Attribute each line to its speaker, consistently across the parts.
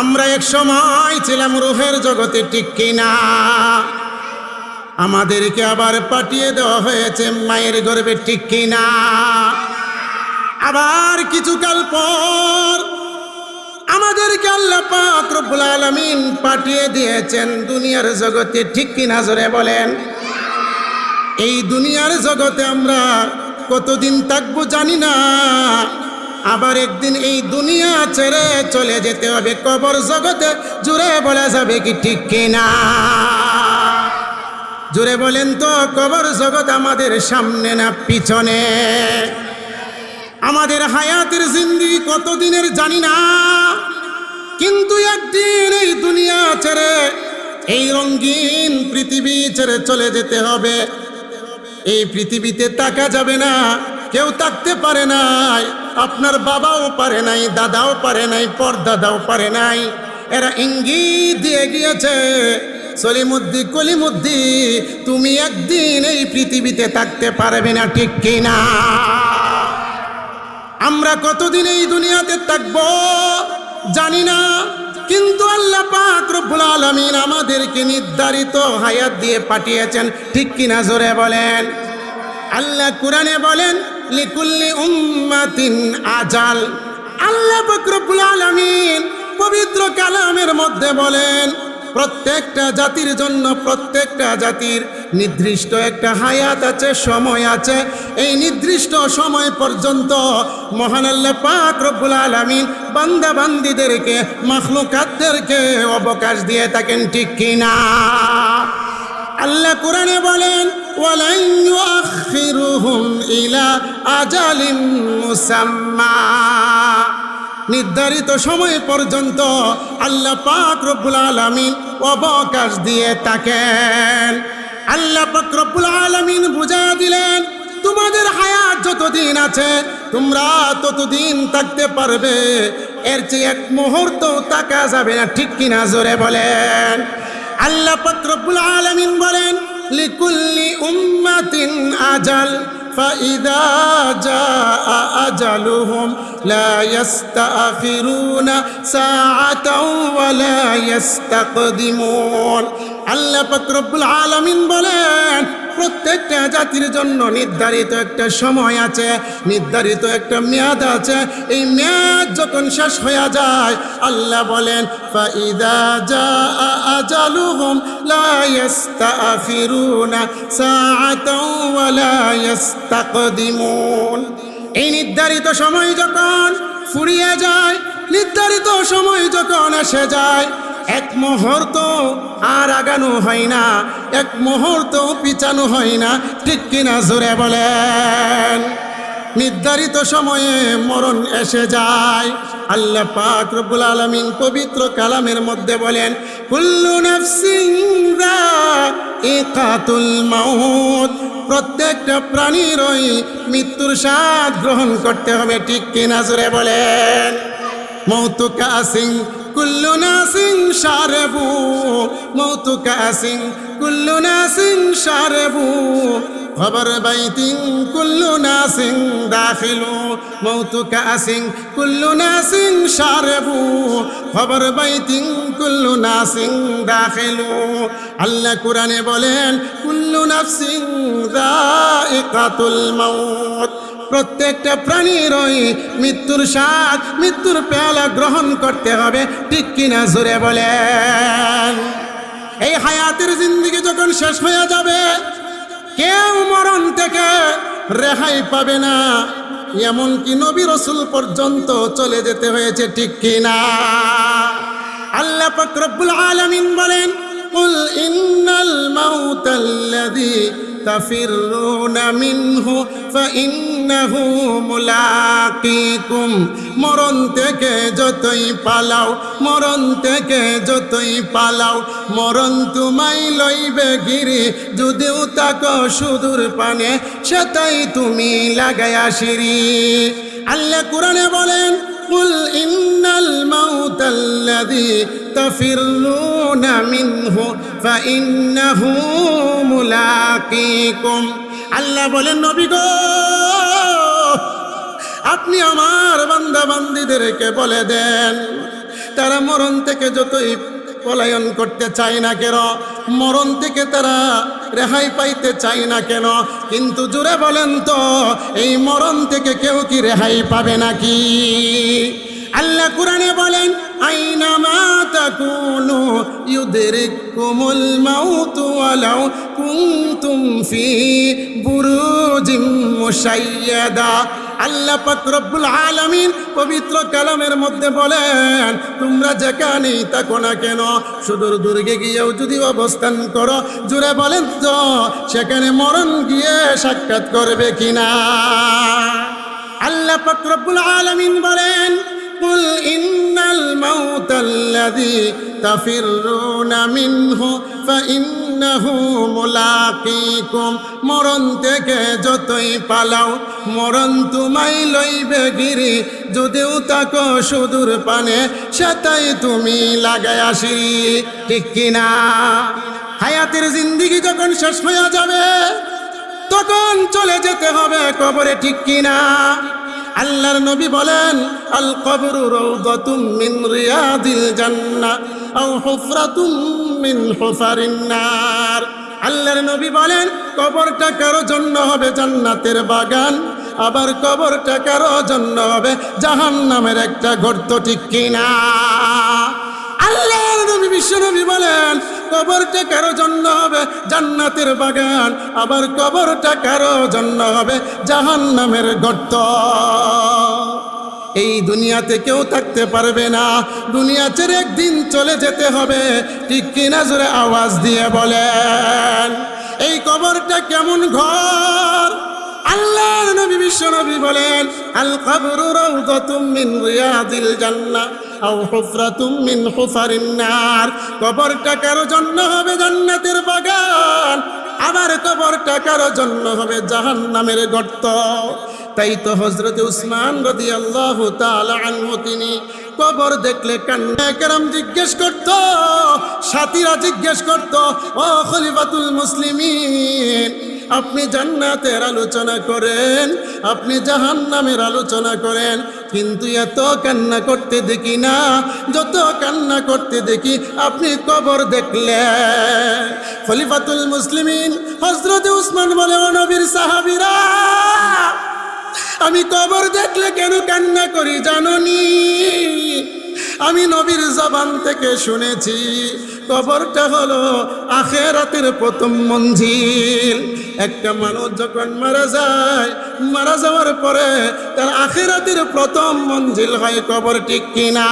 Speaker 1: আমরা এক সময় ছিলাম রুহের জগতে ঠিক কিনা? আমাদেরকে আবার পাঠিয়ে দেওয়া হয়েছে মায়ের গর্বে ঠিক কিনা? আবার কিছুকাল পর আমাদেরকে আল্লাহ পাক রব্বুল আলামিন পাঠিয়ে দিয়েছেন, দুনিয়ার জগতে ঠিক কিনা জোরে বলেন। এই দুনিয়ার জগতে আমরা কতদিন থাকব জানি না। আবার একদিন এই দুনিয়া ছেড়ে চলে যেতে হবে। কবর জগতে জুড়ে বলা যাবে কি ঠিক কিনা? জুড়ে বলেন তো, কবর জগৎ আমাদের সামনে না পিছনে? আমাদের হায়াতের জিন্দিগি কতদিনের জানি না। কিন্তু একদিন এই দুনিয়া ছেড়ে, এই রঙ্গিন পৃথিবী ছেড়ে চলে যেতে হবে। এই পৃথিবীতে তাকা যাবে না, কেউ থাকতে পারে নাই। আপনার বাবাও পারে নাই, দাদাও পারে নাই, পরদাদাও পারে নাই। এরা ইঙ্গিত দিয়ে গিয়েছে, সলিমুদ্দি, কলিমুদ্দি, তুমি একদিন এই পৃথিবীতে থাকতে পারবে না, ঠিক কিনা আমরা কতদিন এই দুনিয়াতে থাকব জানি না, কিন্তু আল্লাহ পাক রব্বুল আলামিন আমাদেরকে নির্ধারিত হায়াত দিয়ে পাঠিয়েছেন, ঠিক কিনা জোরে বলেন? আল্লাহ কোরআনে বলেন, লিকুল্লি উম্মাতিন আজাল। আল্লাহ পাক রব্বুল আলামিন পবিত্র কালামের মধ্যে বলেন, প্রত্যেকটা জাতির জন্য প্রত্যেকটা জাতির নির্দিষ্ট একটা হায়াত আছে, সময় আছে। এই নির্দিষ্ট সময় পর্যন্ত মহান আল্লাহ পাক রব্বুল আলামিন বান্দা বান্দিদেরকে মখলুকাতদেরকে অবকাশ দিয়ে থাকেন, ঠিক কিনা? আল্লাহ কোরআনে বলেন ওয়ালান ইউআখিরুহুম ইলা আজালিম মুসাম্মা। নির্ধারিত সময় পর্যন্ত আল্লাহ পাক রব্বুল আলমিন অবকাশ দিয়ে থাকেন। আল্লাহ পাক রব্বুল আলামিন বুঝা দিলেন, তোমাদের হায়াত যতদিন আছে, তোমরা ততদিন থাকতে পারবে। এর চেয়ে এক মুহূর্ত তাকা যাবে না। ঠিক কিনা জোরে বলেন। আল্লাহ পাক রব্বুল আলামিন বলেন লিকুল্লি উম্মাতিন আজাল فإذا جاء أجلهم لا يستأخرون ساعة ولا يستقدمون আল্লাহ পাক রব্বুল আলামিন বলেন প্রত্যেকটা জাতির জন্য নির্ধারিত একটা সময় আছে, নির্ধারিত একটা মেয়াদ আছে। এই মেয়াদ যখন শেষ হয়ে যায়, আল্লাহ বলেন এই নির্ধারিত সময় যখন ফুরিয়ে যায়, নির্ধারিত সময় যখন এসে যায় এক মুহূর্ত আর আগানো হয় না, এক মুহূর্ত পিছানো হয় না, ঠিক কিনা জোরে বলেন। নির্ধারিত সময়ে মরণ এসে যায়। আল্লাহ পাক রব্বুল আলামিন পবিত্র কালামের মধ্যে বলেন, কুল্লু যায়িকাতুল মাউত। প্রত্যেকটা প্রাণীরই মৃত্যুর স্বাদ গ্রহণ করতে হবে, ঠিক কিনা জোরে বলেন। মৌতু কাসিং কুল্লু নাসিং সারেবু মৌতু কাসিং কুল্লু নাসিং সারেবু খবর বাইতিং কুল্লু নাসিং দাখিলু, মৌতু কাসিং কুল্লু নাসিং সারেবু খবর বাইতিং কুল্লু নাসিং দাখিলু। আল্লাহ কোরআনে বলেন, কুল্লু নাফসিং দাইকাতুল মাউত। প্রত্যেকটা প্রাণীরই মৃত্যুর স্বাদ, মৃত্যুর পেয়ালা গ্রহণ করতে হবে। ঠিক কিনা জোরে বলেন। এই হায়াতের জিন্দিগি যখন শেষ হয়ে যাবে, কেউ মরণ থেকে রেহাই পাবে না। এমনকি নবী রসুল পর্যন্ত চলে যেতে হয়েছে, ঠিক কিনা? আল্লাহ পাক রব্বুল আলামিন বলেন قل إن الموت الذي تفرون منه فإنه ملاقيكم মরণ থেকে যতই পালাও মরণ থেকে যতই পালাও মরণ তোমায় লইবে গিরি যদিও তাকো সুদূর পানে সেটাই তুমি লাগায়া সিঁড়ি আল্লাহ কোরআনে বলেন قل إن الموت الذي تفرون منه فإنه ملاقيكم আল্লাহ বলেন নবী গো আপনি আমার বান্দা বান্দিদেরকে বলে দেন তারা মরণ থেকে যতই পলায়ন করতে চায় না কেন মরণ থেকে তারা রেহাই পাইতে চাই না কেন? কিন্তু জুড়ে বলেন তো, এই মরণ থেকে কেউ কি রেহাই পাবে নাকি? আল্লাহ কোরআনে বলেন, আইনা মা তাকুনু ইউদরিকুমুল মাউতু ওয়ালাউ কুনতুম ফি বুরুজিম মুশাইয়াদা। আল্লাহ পাক রব্বুল আলামিন পবিত্র কালামের মধ্যে বলেন, তোমরা যেখানেই থাকো না কেন, সুদূর দুর্গে গিয়েও যদি অবস্থান করো, জুড়ে বলেন তো, সেখানে মরণ গিয়ে সাক্ষাৎ করবে কিনা? আল্লাহ পাক আলমিন আলামিন বলেন قل إن الموت الذي تفرون منه فإنه ملاقيكم মরণ থেকে যতই পালাও মরণ তুমাই লইবে গিরি যদিও তাকো সুদূর পানে সেটাই তুমি লাগাই আসি ঠিক কিনা হায়াতের জিন্দিগি যখন শেষ হয়ে যাবে তখন চলে যেতে হবে কবরে ঠিক কিনা আল্লাহর নবী বলেন, আল কবরু রৌদাতুম মিন রিয়াদিল জান্নাহ আও হুফরাতুম মিন হুফারিন নার। আল্লাহর নবী বলেন, কবরটা কারও জন্য হবে জান্নাতের বাগান, আবার কবরটা কারও জন্য হবে জাহান্নামের একটা গর্ত ঠিক কিনা। আল্লাহর নবী, বিশ্ব নবী বলেন, কবরটা কারও জন্য হবে? জান্নাতের বাগান, আবার কবরটা কারও জন্য হবে? জাহান্নামের গর্ত। এই দুনিয়াতে কেউ থাকতে পারবে না। দুনিয়া ছেড়ে একদিন চলে যেতে হবে। ঠিক কিনা জোরে আওয়াজ দিয়ে বলেন, এই কবরটা কেমন ঘর? আল্লাহর নবী, বিশ্ব বলেন আল কবরু রাউদাতুম মিন রিয়াদিল আও হুফরাতুম মিন হুফারিন নার। কবরটা কারও জন্য হবে জান্নাতের বাগান। আবার কবরটা কারও জন্য হবে জাহান্নামের গর্ত। তাই তো হজরত উসমান রদি আল্লাহ আনহু তিনি কবর দেখলে কান্না কেরাম জিজ্ঞেস করত, সাথীরা জিজ্ঞেস করত, ও খলিফাতুল মুসলিমিন আপনি জান্নাতের আলোচনা করেন, আপনি জাহান্নামের আলোচনা করেন, কিন্তু এত কান্না করতে দেখি না, যত কান্না করতে দেখি আপনি কবর দেখলে খলিফাতুল মুসলিমিন হজরত উসমান বলে ও নবীর সাহাবিরা, আমি কবর দেখলে কেন কান্না করি জাননি? আমি নবীর জবান থেকে শুনেছি, কবরটা হলো আখেরাতের প্রথম মঞ্জিল। একটা মানুষ যখন মারা যায়, মারা যাওয়ার পরে তার আখেরাতের প্রথম মঞ্জিল হয় কবর ঠিক কিনা।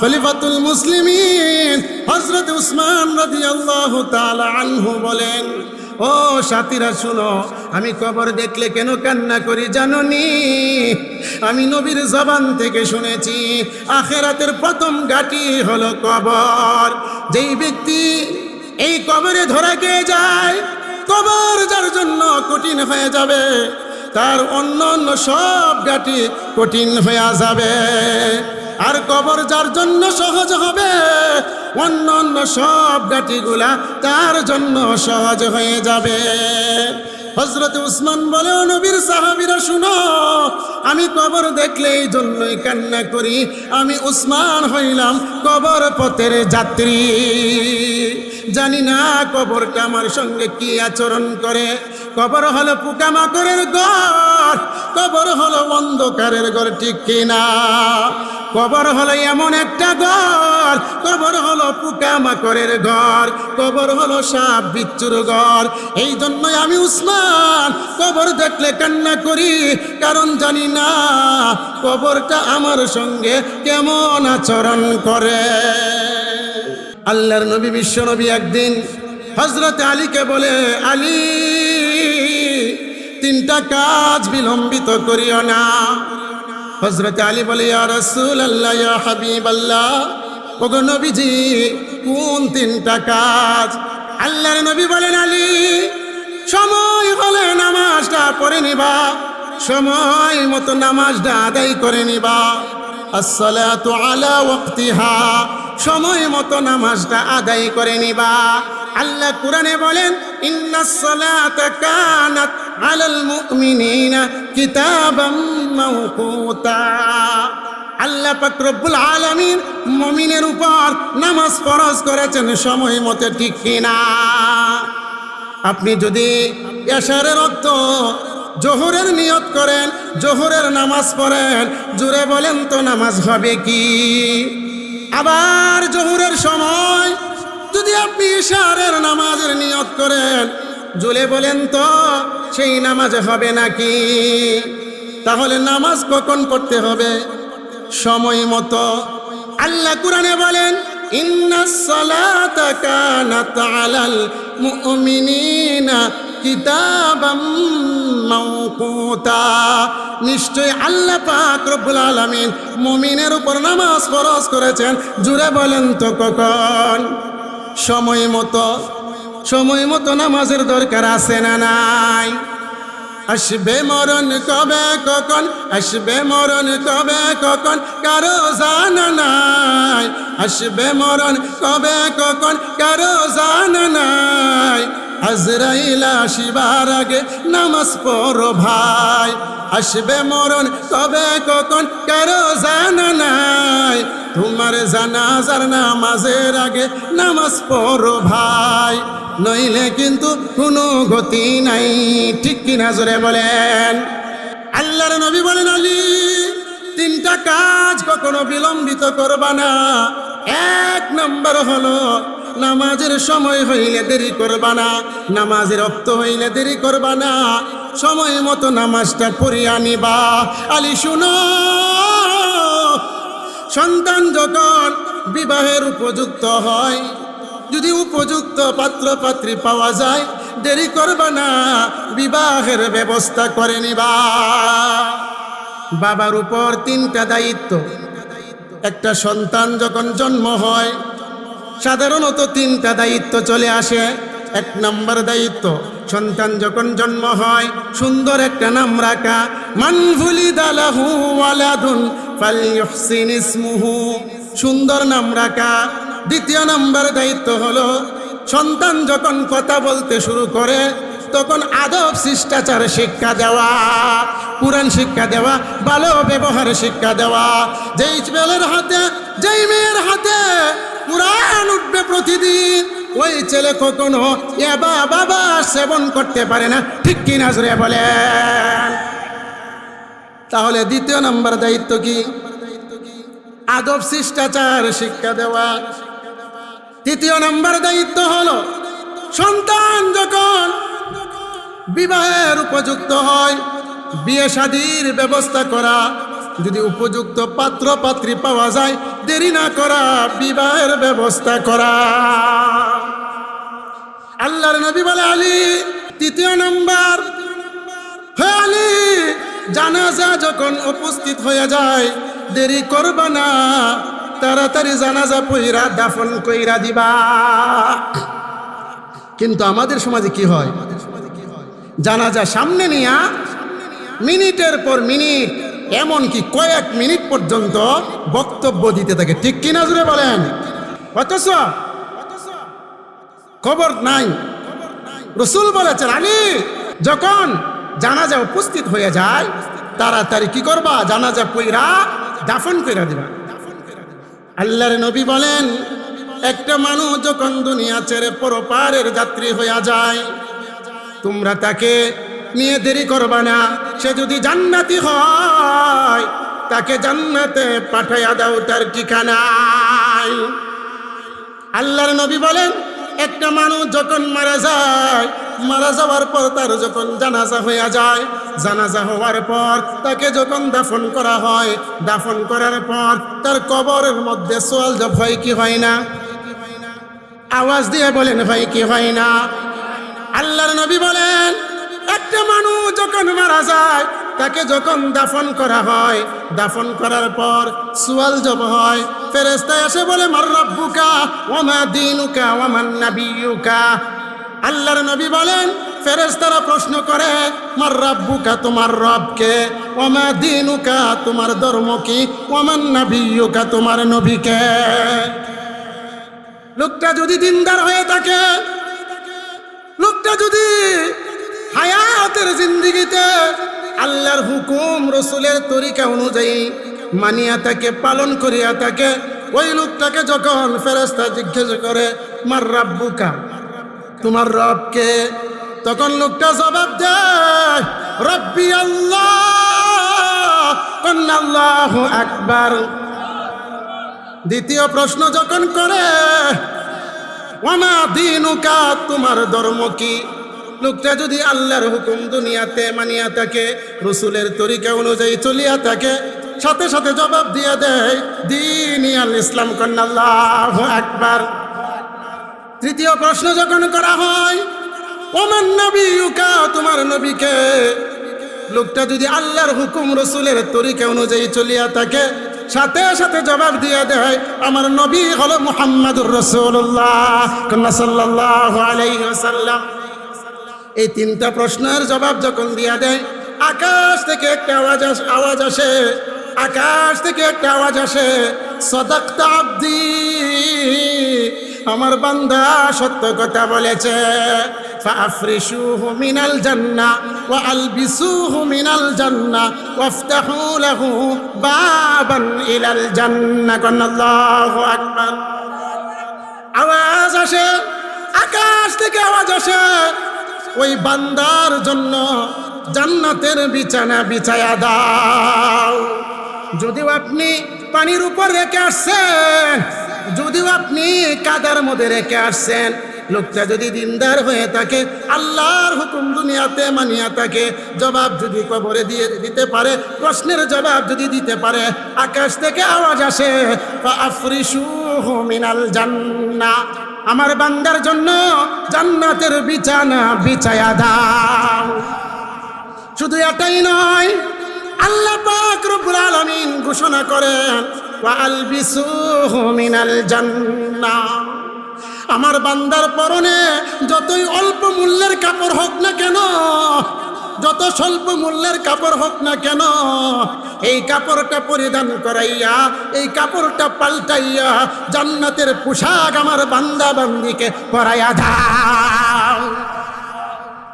Speaker 1: খলিফাতুল মুসলিমিন হজরত উসমান রাদিয়াল্লাহু তাআলা আনহু বলেন ও সাথীরা শুনো আমি কবর দেখলে কেন কান্না করি জাননি? আমি নবীর জবান থেকে শুনেছি, আখেরাতের প্রথম গাটি হলো কবর। যেই ব্যক্তি এই কবরে ধরা গিয়ে যায়, কবর যার জন্য কঠিন হয়ে যাবে, তার অন্য অন্য সব গাটি কঠিন হয়ে যাবে। আর কবর যার জন্য সহজ হবে অন্য অন্য সব গাটিগুলা তার জন্য সহজ হয়ে যাবে? হজরত উসমান বলে, "ও নবীর সাহাবিরা, শুনো, আমি কবর দেখলে এই জন্যই কান্না করি। আমি উসমান হইলাম কবর পথের যাত্রী। জানি না কবরটা আমার সঙ্গে কি আচরণ করে। কবর হলো পোকামাকড়ের ঘর, কবর হলো অন্ধকারের ঘর, ঠিক কিনা কবর হলো এমন একটা ঘর, কবর হলো পোকামাকড়ের ঘর, কবর হলো সাপ বিচ্ছুর ঘর। এই জন্যই আমি উসমান, কবর দেখলে কান্না করি, কারণ জানি না কবরটা আমার সঙ্গে কেমন আচরণ করে। আল্লাহর নবী, বিশ্ব নবী একদিন হজরত আলীকে বলে, আলী, তিনটা কাজ বিলম্বিত করিও না। হজরত আলী বলে রসুল আল্লাহ আল্লাহ ওগো নবীজি, কোন তিনটা কাজ? আল্লাহর নবী বলেন, আলী, সময় হলে নামাজটা পড়ে নিবা, সময় মতো নামাজটা আদায় করে নিবা। সময় মতো নামাজটা আদায় করে নিবা। আল্লাহ কোরআনে বলেন আল্লাহ আল্লাহ পাক রব্বুল আলামিন মমিনের উপর নামাজ ফরজ করেছেন, সময় মতো ঠিক কিনা। আপনি যদি এশারের অর্থ জোহরের নিয়ত করেন, জোহরের নামাজ পড়েন, জুড়ে বলেন তো নামাজ হবে কি? আবার জোহরের সময় যদি আপনি ইশারের নামাজের নিয়ত করেন জুলে বলেন তো সেই নামাজ হবে নাকি? তাহলে নামাজ কখন পড়তে হবে? সময় মতো। আল্লাহ কোরআনে বলেন, ইন্নাস সালাতা কানাত আলাল মুমিনিনা কিতাবাম মাওকুতা। নিশ্চয় আল্লাহ পাক রব্বুল আলামিন মুমিনের উপর নামাজ ফরজ করেছেন। জুড়ে বলেন তো কখন? সময় মতো সময় মতো নামাজের দরকার আছে না নাই? আসবে মরণ কবে কখন? আসবে মরণ কবে কখন? কারও জানা নাই। আসবে মরণ কবে কখন? কারও জানা নাই। আজরাইল আসিবার আগে নামাজ পড়ো ভাই। আসবে মরণ কবে কখন কারও জানা নাই। তোমার জানাজার নামাজের আগে নামাজ পড়ো ভাই। নইলে কিন্তু কোনো গতি নাই। ঠিক কিনা জোরে বলেন। আল্লাহর নবী বলেন, আলী, তিনটা কাজ কখনো বিলম্বিত করবা না। এক নম্বর হলো নামাজের সময় হইলে দেরি করবা না নামাজের রক্ত হইলে দেরি করবা না, সময় মতো নামাজটা পড়িয়া নিবা। আলী, শুনো, সন্তান যখন বিবাহের উপযুক্ত হয়, যদি উপযুক্ত পাত্র পাত্রী পাওয়া যায়, দেরি করবা না, বিবাহের ব্যবস্থা করে নিবা। বাবার উপর তিনটা দায়িত্ব। একটা সন্তান যখন জন্ম হয় সাধারণত তিনটা দায়িত্ব চলে আসে। এক নম্বর দায়িত্ব, সন্তান যখন জন্ম হয়, সুন্দর একটা নাম রাখা মানভুলি দালাহু সুন্দর নাম রাখা। দ্বিতীয় নম্বর দায়িত্ব হলো, সন্তান যখন কথা বলতে শুরু করে, তখন আদব, শিষ্টাচার, শিক্ষা দেওয়া, কোরআন শিক্ষা দেওয়া, ভালো ব্যবহার শিক্ষা দেওয়া। যেই ছেলের হাতে, যেই মেয়ের হাতে কোরআন উঠবে প্রতিদিন। ওই ছেলে কখনো এবা বাবা সেবন করতে পারে না। ঠিক কি নাজরে বলেন। তাহলে দ্বিতীয় নম্বর দায়িত্ব কি? আদব, শিষ্টাচার, শিক্ষা দেওয়া। তৃতীয় নম্বর দায়িত্ব হলো, সন্তান যখন বিবাহের উপযুক্ত হয়, বিয়ে শাদির ব্যবস্থা করা। যদি উপযুক্ত পাত্র পাত্রী পাওয়া যায়, দেরি না করা, বিবাহের ব্যবস্থা করা। আল্লাহর নবী বলে, আলী, তৃতীয় নম্বর। জানাজা যখন উপস্থিত হয়ে যায়, দেরি করবা না, তাড়াতাড়ি জানাজা পইরা, দাফন কইরা দিবা। কিন্তু আমাদের সমাজে কি হয়? জানাজা সামনে নিয়া, মিনিটের পর মিনিট এমনকি কয়েক মিনিট পর্যন্ত বক্তব্য দিতে থাকে। ঠিক কিনা জুড়ে বলেন? অথচ খবর নাই। রসুল বলেছেন, আলী, যখন জানাজা উপস্থিত হয়ে যায়, তাড়াতাড়ি কি করবা? জানাজা পইরা দাফন কইরা দিবা। আল্লাহর নবী বলেন, একটা মানুষ যখন দুনিয়া ছেড়ে পরপারের যাত্রী হইয়া যায়, তোমরা তাকে নিয়ে দেরি করবা না। সে যদি জান্নাতি হয়, তাকে জান্নাতে পাঠাইয়া দাও, তার ঠিকানায় আল্লাহর নবী বলেন, একটা মানুষ যখন মারা যায়, মারা যাওয়ার পর তার যখন জানাজা হইয়া যায়, জানাজা হওয়ার পর তাকে যখন দাফন করা হয়, দাফন করার পর তার কবরের মধ্যে সোয়াল জব হয় কি হয় না? আওয়াজ দিয়ে বলেন, হয় কি হয় না? আল্লাহর নবী বলেন একটা মানুষ যখন মারা যায়, তাকে যখন দাফন করা হয়, দাফন করার পর সুয়াল জব হয় ফেরেস্তায় এসে বলে, মার রব্বুকা, ওমা দিনুকা ওমান নাবিয়ুকা? আল্লাহর নবী বলেন ফেরেস্তারা প্রশ্ন করে, মার রব্বুকা, তোমার রবকে? ওমা দিনুকা, তোমার ধর্ম কি? ওমান নাবিয়ুকা, তোমার নবীকে? লোকটা যদি দিনদার হয়ে থাকে, লোকটা যদি হায়াতের জিন্দিগিতে আল্লাহর হুকুম, রসুলের তরিকা অনুযায়ী মানিয়া থাকে পালন করিয়া তাকে, ওই লোকটাকে যখন ফেরেস্তা জিজ্ঞেস করে, মার রাব্বুকা? তোমার রবকে তখন লোকটা জবাব দেয়, রব্বি আল্লাহ। আল্লাহ আকবার। দ্বিতীয় প্রশ্ন যখন করে ওমা দিনুকা? তোমার ধর্ম কি? লোকটা যদি আল্লাহর হুকুম দুনিয়াতে মানিয়া থাকে, রসুলের তরিকা অনুযায়ী চলিয়া থাকে, সাথে সাথে জবাব দিয়ে দেয়, দিন আল ইসলাম কন্যাল্লাহ একবার তৃতীয় প্রশ্ন যখন করা হয়, ওমান নবী ইউকা তোমার নবীকে? লোকটা যদি আল্লাহর হুকুম রসুলের তরিকা অনুযায়ী চলিয়া থাকে, সাথে সাথে জবাব দিয়ে দেয়, আমার নবী হলো মুহাম্মাদুর রসুল্লাহ সাল্লাহ আলাইসাল্লাম এই তিনটা প্রশ্নের জবাব যখন দিয়া দেয় আকাশ থেকে একটা আওয়াজ আস- আওয়াজ আসে আকাশ থেকে একটা আওয়াজ আসে সদাক্তা আব্দি আমার বান্দা সত্য কথা বলেছে فأفرشوه من الجنة وألبسوه من الجنة وافتحوا له بابا إلى الجنة قلنا الله أكبر আওয়াজ আসে আকাশ থেকে আওয়াজ আসে ওই বান্দার জন্য জান্নাতের বিছানা বিছায়া দাও। যদিও আপনি পানির উপর রেখে আসছেন, যদিও আপনি কাদার মধ্যে রেখে আসছেন, লোকটা যদি দিনদার হয়ে থাকে, আল্লাহর হুকুম দুনিয়াতে মানিয়া থাকে, জবাব যদি কবরে দিয়ে দিতে পারে, প্রশ্নের জবাব যদি দিতে পারে, আকাশ থেকে আওয়াজ আসে আফরিসুহু মিনাল জান্নাহ আমার বান্দার জন্য জান্নাতের বিছানা বিছায়া দাও। শুধু এটাই নয়, আল্লাহ পাক রব্বুল আলামিন ঘোষণা করেন, ওয়া আলবিসুহু মিনাল জান্নাহ আমার বান্দার পরনে যতই অল্প মূল্যের কাপড় হোক না কেন যত স্বল্প মূল্যের কাপড় হোক না কেন, এই কাপড়টা পরিধান করাইয়া, এই কাপড়টা পাল্টাইয়া জান্নাতের পোশাক আমার বান্দা বান্দিকে পরাইয়া দাও।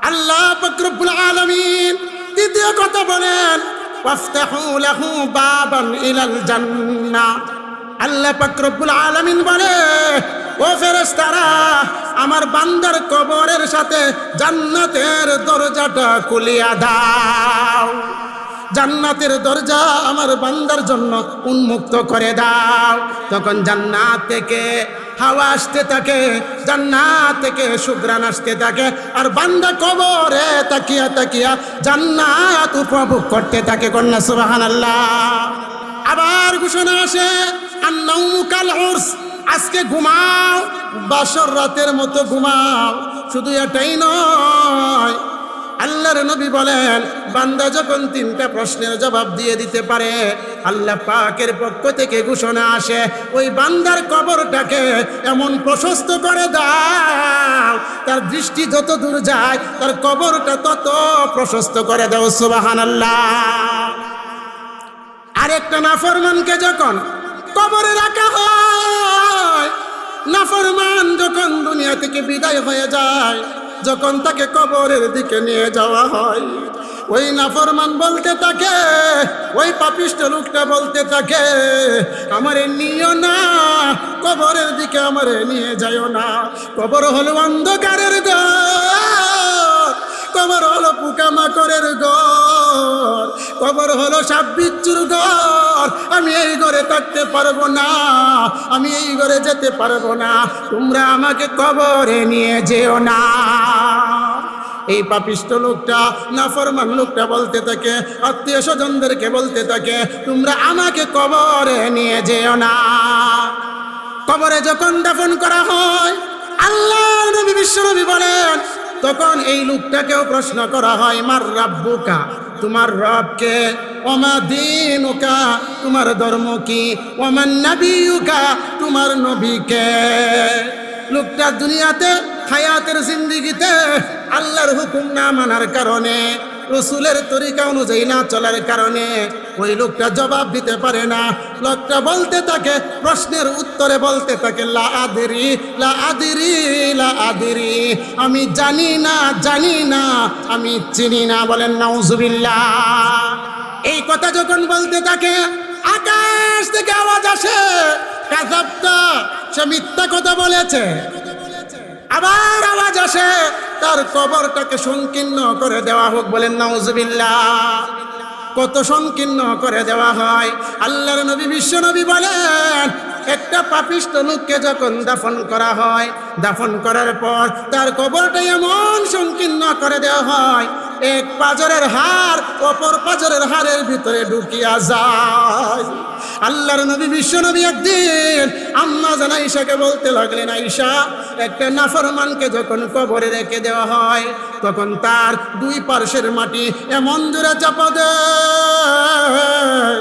Speaker 1: আল্লাহ ফকরবুল আলমিন দ্বিতীয় কথা বলেন আল্লাহ ফকরবুল আলমিন বলে ও ফেরেশতারা, আমার বান্দার কবরের সাথে জান্নাতের দরজাটা খুলিয়া দাও। জান্নাতের দরজা আমার বান্দার জন্য উন্মুক্ত করে দাও। তখন জান্নাত থেকে হাওয়া আসতে থাকে, জান্নাত থেকে সুগ্রান আসতে থাকে, আর বান্দা কবরে তাকিয়া তাকিয়া জান্নাত উপভোগ করতে থাকে কন্যা সুবাহান আবার ঘোষণা আসে আন্নাউকাল উর্স। আজকে ঘুমাও, বাসর রাতের মতো ঘুমাও। শুধু এটাই নয়, আল্লাহর নবী বলেন, বান্দা যখন তিনটা প্রশ্নের জবাব দিয়ে দিতে পারে, আল্লাহ পাকের পক্ষ থেকে ঘোষণা আসে, ওই বান্দার কবরটাকে এমন প্রশস্ত করে দাও, তার দৃষ্টি যত দূর যায়, তার কবরটা তত প্রশস্ত করে দাও সুবাহান আল্লাহ আরেকটা নাফরমানকে যখন কবরে রাখা হয়। নাফরমান যখন দুনিয়া থেকে বিদায় হয়ে যায়, যখন তাকে কবরের দিকে নিয়ে যাওয়া হয়, ওই নাফরমান বলতে থাকে, ওই পাপিষ্ট লোকটা বলতে থাকে, আমারে নিও না, কবরের দিকে আমারে নিয়ে যাইও না। কবর হলো অন্ধকারের ঘর, কবর হলো পোকামাকড়ের ঘর কবর হলো সাপ বিচ্ছুর ঘর। আমি এই ঘরে থাকতে পারব না, আমি এই ঘরে যেতে পারব না। তোমরা আমাকে কবরে নিয়ে যেও না। এই পাপিষ্ট লোকটা, নাফরমান লোকটা বলতে থাকে, আত্মীয় স্বজনদেরকে বলতে থাকে, তোমরা আমাকে কবরে নিয়ে যেও না। কবরে যখন দাফন করা হয় আল্লাহ নবী বিশ্বনবী বলেন, তখন এই লোকটাকেও প্রশ্ন করা হয়, মার রাব্বুকা? তোমার রবকে, ওমা দিনুকা, তোমার ধর্ম কি ওমান নবীকা তোমার নবীকে। লোকটা দুনিয়াতে, হায়াতের জিন্দিগিতে আল্লাহর হুকুম না মানার কারণে রসুলের তরিকা অনুযায়ী না চলার কারণে ওই লোকটা জবাব দিতে পারে না। লোকটা বলতে থাকে, প্রশ্নের উত্তরে বলতে থাকে, লা আদিরি লা আদিরি লা আদিরি। আমি জানি না জানি না, আমি চিনি না। বলেন, নাউজুবিল্লাহ। এই কথা যখন বলতে থাকে, আকাশ থেকে আওয়াজ আসে। কাজাবটা সে মিথ্যা কথা বলেছে। আবার আওয়াজ আসে। তার কবরটাকে সংকীর্ণ করে দেওয়া হোক বলেন নাউজুবিল্লাহ। কত সংকীর্ণ করে দেওয়া হয়। আল্লাহর নবী, বিশ্ব নবী বলেন, একটা পাপিষ্ট লোককে যখন দাফন করা হয়, দাফন করার পর তার কবরটা এমন সংকীর্ণ করে দেওয়া হয়, এক পাজরের হার অপর পাজরের হারের ভিতরে ঢুকিয়া যায়। আল্লাহর নবী, বিশ্ব নবী একদিন আম্মা জান আইসাকে বলতে লাগলেন আইসা একটা নাফরমানকে যখন কবরে রেখে দেওয়া হয়, তখন তার দুই পার্শ্বের মাটি এমন দূরে চাপা দেয়,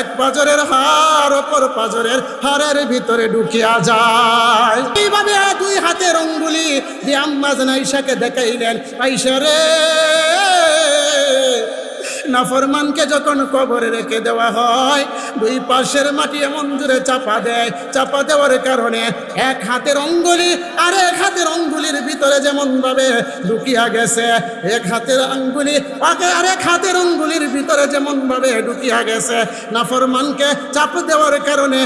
Speaker 1: এক পাজরের হার অপর পাজরের হারের ভিতরে ঢুকিয়া যায়। এইভাবে দুই হাতের অঙ্গুলি দিয়ে আম্মা জান আইসাকে দেখাইলেন আইসা রে! নাফরমানকে যখন কবরে রেখে দেওয়া হয়, দুই পাশের মাটি এমন দূরে চাপা দেয়, চাপা দেওয়ার কারণে এক হাতের অঙ্গুলি আর এক হাতের অঙ্গুলির ভিতরে যেমন ভাবে ঢুকিয়া গেছে, এক হাতের আঙ্গুলি আর এক হাতের অঙ্গুলির ভিতরে যেমন ভাবে ঢুকিয়া গেছে, নাফরমানকে চাপ দেওয়ার কারণে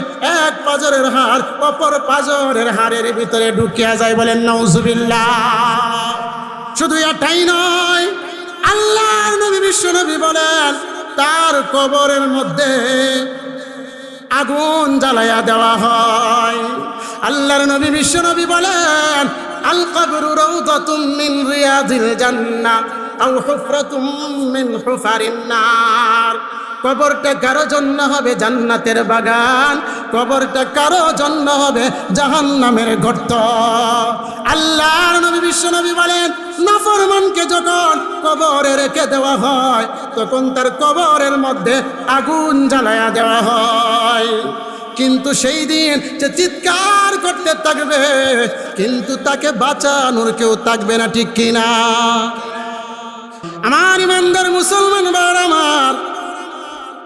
Speaker 1: এক পাজরের হার অপর পাজরের হারের ভিতরে ঢুকিয়া যায় বলেন নৌজুবিল্লাহ শুধু এটাই নয় আল্লাহর নবী, বিশ্ব নবী বলেন, তার কবরের মধ্যে আগুন জ্বালাইয়া দেওয়া হয়। আল্লাহর নবী, বিশ্ব নবী বলেন, আল কবরু রাউদাতুম মিন রিয়াদিল জান্নাহ, আও হুফরাতুম মিন হুফারিন কবরটা কারও জন্য হবে জান্নাতের বাগান, কবরটা কারও জন্য হবে জাহান্নামের গর্ত। আল্লাহর নবী, বিশ্ব নবী বলেন, নাফরমানকে যখন কবরে রেখে দেওয়া হয়, তখন তার কবরের মধ্যে আগুন জ্বালায়া দেওয়া হয়। কিন্তু সেই দিন যে চিৎকার করতে থাকবে, কিন্তু তাকে বাঁচানোর কেউ থাকবে না, ঠিক কিনা? আমার ইমানদার মুসলমান বার আমার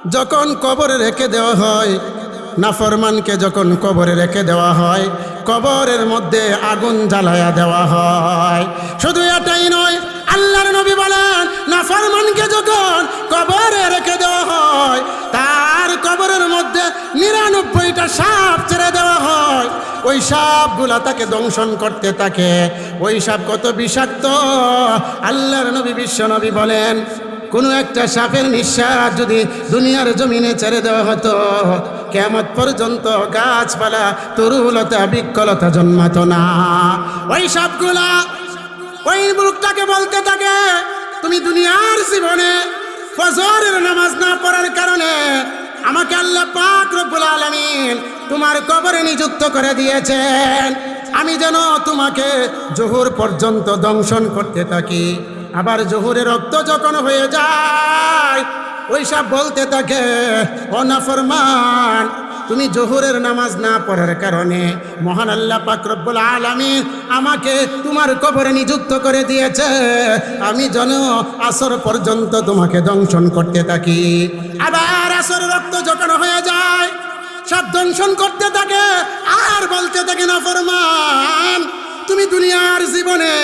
Speaker 1: যখন কবরে রেখে দেওয়া হয়, নাফরমানকে যখন কবরে রেখে দেওয়া হয়, কবরের মধ্যে আগুন জ্বালায়া দেওয়া হয়। শুধু এটাই নয়, আল্লাহর নবী বলেন, নাফরমানকে যখন কবরে রেখে দেওয়া হয়, তার কবরের মধ্যে নিরানব্বইটা সাপ ছেড়ে দেওয়া হয়। ওই সাপগুলা তাকে দংশন করতে থাকে। ওই সাপ কত বিষাক্ত। আল্লাহর নবী বিশ্ব নবী বলেন কোনো একটা সাপের নিঃশ্বাস যদি দুনিয়ার জমিনে ছেড়ে দেওয়া হতো কেমত পর্যন্ত গাছপালা, তরুলতা, বিকলতা জন্মাতো না। ওই সাপগুলা, ওই মুলুকটাকে বলতে থাকে, তুমি দুনিয়ার জীবনে ফজরের নামাজ না পড়ার কারণে আমাকে আল্লাহ পাক রব্বুল আলামিন তোমার কবরে নিযুক্ত করে দিয়েছেন। আমি যেন তোমাকে জোহর পর্যন্ত দংশন করতে থাকি। আবার জোহরের রক্ত যখন হয়ে যায়, ওই সব বলতে থাকে অনাফরমান তুমি জহুরের নামাজ না পড়ার কারণে মহান আল্লাহ পাক রব্বুল আলামিন আমাকে তোমার কবরে নিযুক্ত করে দিয়েছে। আমি যেন আসর পর্যন্ত তোমাকে দংশন করতে থাকি। আবার আসর রক্ত যখন হয়ে যায়, সব দংশন করতে থাকে, আর বলতে থাকে না ফরমান তুমি দুনিয়ার জীবনে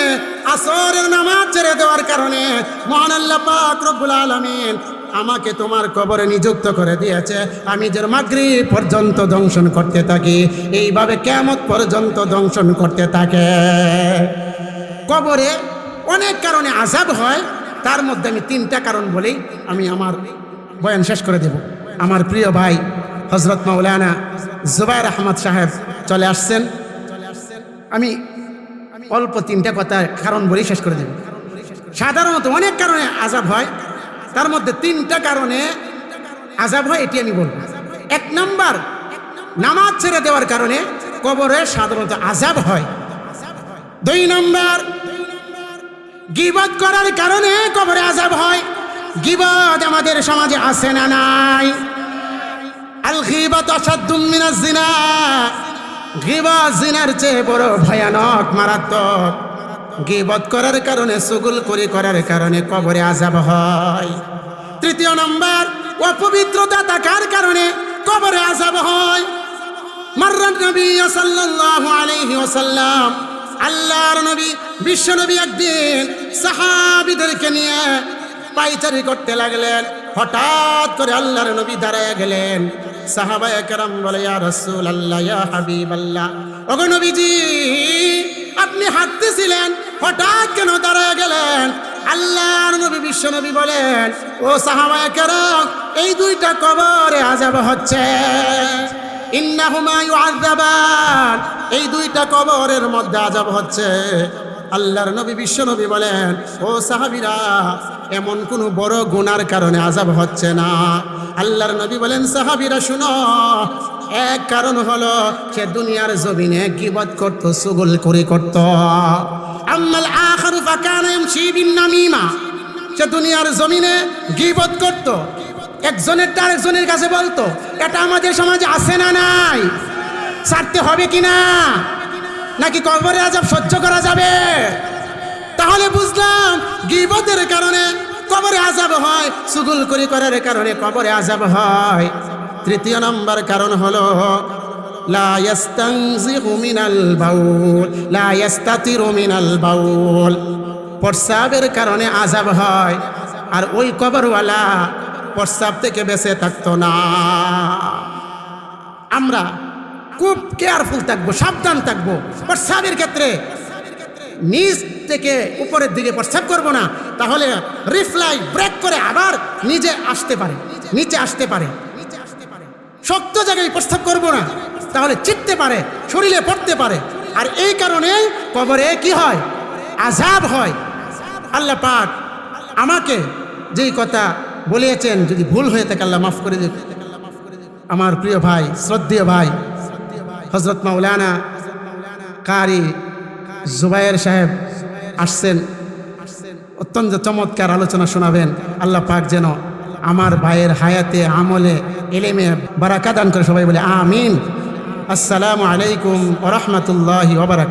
Speaker 1: আসরের নামাজ ছেড়ে দেওয়ার কারণে মহান আল্লাহ পাক রব্বুল আলামিন আমাকে তোমার কবরে নিযুক্ত করে দিয়েছে। আমি যে মাগরি পর্যন্ত দংশন করতে থাকি, এইভাবে কেমত পর্যন্ত দংশন করতে থাকে। কবরে অনেক কারণে আজাব হয়, তার মধ্যে আমি তিনটা কারণ বলেই আমি আমার বয়ান শেষ করে দেব। আমার প্রিয় ভাই হজরত মাওলানা জুবাইর আহমদ সাহেব চলে আসছেন। আমি অল্প তিনটা কথা কারণ বলেই শেষ করে দেব। সাধারণত অনেক কারণে আজাব হয়। তার মধ্যে তিনটা কারণে আজাব হয়, এটি আমি বলব। এক নাম্বার, নামাজ ছেড়ে দেওয়ার কারণে কবরে সাধারণত আজাব হয়। দুই নাম্বার, গিবত করার কারণে কবরে আজাব হয়। গিবত আমাদের সমাজে আছে না নাই? আল গিবত অসাধ্যুম মিনাজ গিবত জিনার চেয়ে বড় ভয়ানক, মারাত্মক। গিবত করার কারণে সুগুল করি করার কারণে কবরে আজাব হয়। তৃতীয় নম্বর অপবিত্রতা থাকার কারণে কবরে আজাব হয়? মার্রান নবী সাল্লাল্লাহু আলাইহি ওয়াসাল্লাম, আল্লাহর নবী, বিশ্ব নবী একদিন সাহাবীদেরকে নিয়ে পাইচারি করতে লাগলেন। হঠাৎ করে আল্লাহর নবী দাঁড়ায় গেলেন। সাহাবা একরাম বলে, ইয়া রাসূল আল্লাহ ইয়া হাবিব আল্লাহ ওগো আপনি হাঁটতেছিলেন, হঠাৎ কেন দাঁড়ায় গেলেন? আল্লাহর নবী, বিশ্ব নবী বলেন, ও সাহাবা এই দুইটা কবরে আজাব হচ্ছে। ইন্নাহুমা ইউআযাবান এই দুইটা কবরের মধ্যে আজাব হচ্ছে। আল্লাহর নবী, বিশ্ব নবী বলেন, ও সাহাবিরা, এমন কোন বড় গুনার কারণে আজাব হচ্ছে না। আল্লাহর নবী বলেন, সাহাবিরা, শুনো, এক কারণ হলো সে দুনিয়ার জমিনে গিবত করত, সুগুল করে করত। আম্মাল আখারু ফাকানা ইয়ামশি বিন নামিমা, সে দুনিয়ার জমিনে গিবত করত। একজনের তার একজনের কাছে বলতো, এটা আমাদের সমাজে আছে না নাই? ছাড়তে হবে কি না? নাকি কবরে আজাব সহ্য করা যাবে? তাহলে বুঝলাম গিবতের কারণে কবরে আজাব হয় সুগুল করি করার কারণে কবরে আজাব হয়। তৃতীয় নম্বর কারণ হলো, লা বাউল লা বাউল। কারণে আজাব হয়, আর ওই কবরওয়ালা প্রস্রাব থেকে বেঁচে থাকতো না। আমরা খুব কেয়ারফুল থাকব, সাবধান থাকব। প্রস্রাবের ক্ষেত্রে নিচ থেকে উপরের দিকে প্রস্রাব করব না, তাহলে রিফ্লাই ব্রেক করে আবার নিজে আসতে পারে, নিচে আসতে পারে। শক্ত জায়গায় প্রস্তাব করব না, তাহলে চিটতে পারে, শরীরে পড়তে পারে। আর এই কারণে কবরে কি হয়? আজাব হয়। আল্লাহ পাক আমাকে যেই কথা বলিয়েছেন যদি ভুল হয়ে থাকে আল্লাহ মাফ করে দিন আমার প্রিয় ভাই, শ্রদ্ধেয় ভাই হজরত মাওলানা কারি জুবাইর সাহেব আসছেন। অত্যন্ত চমৎকার আলোচনা শোনাবেন। আল্লাহ পাক যেন আমার ভাইয়ের হায়াতে, আমলে, এলেমে বারাকা দান করে সবাই বলে, আমিন। আসসালামু আলাইকুম ওরহমতুল্লাহি ওবরাক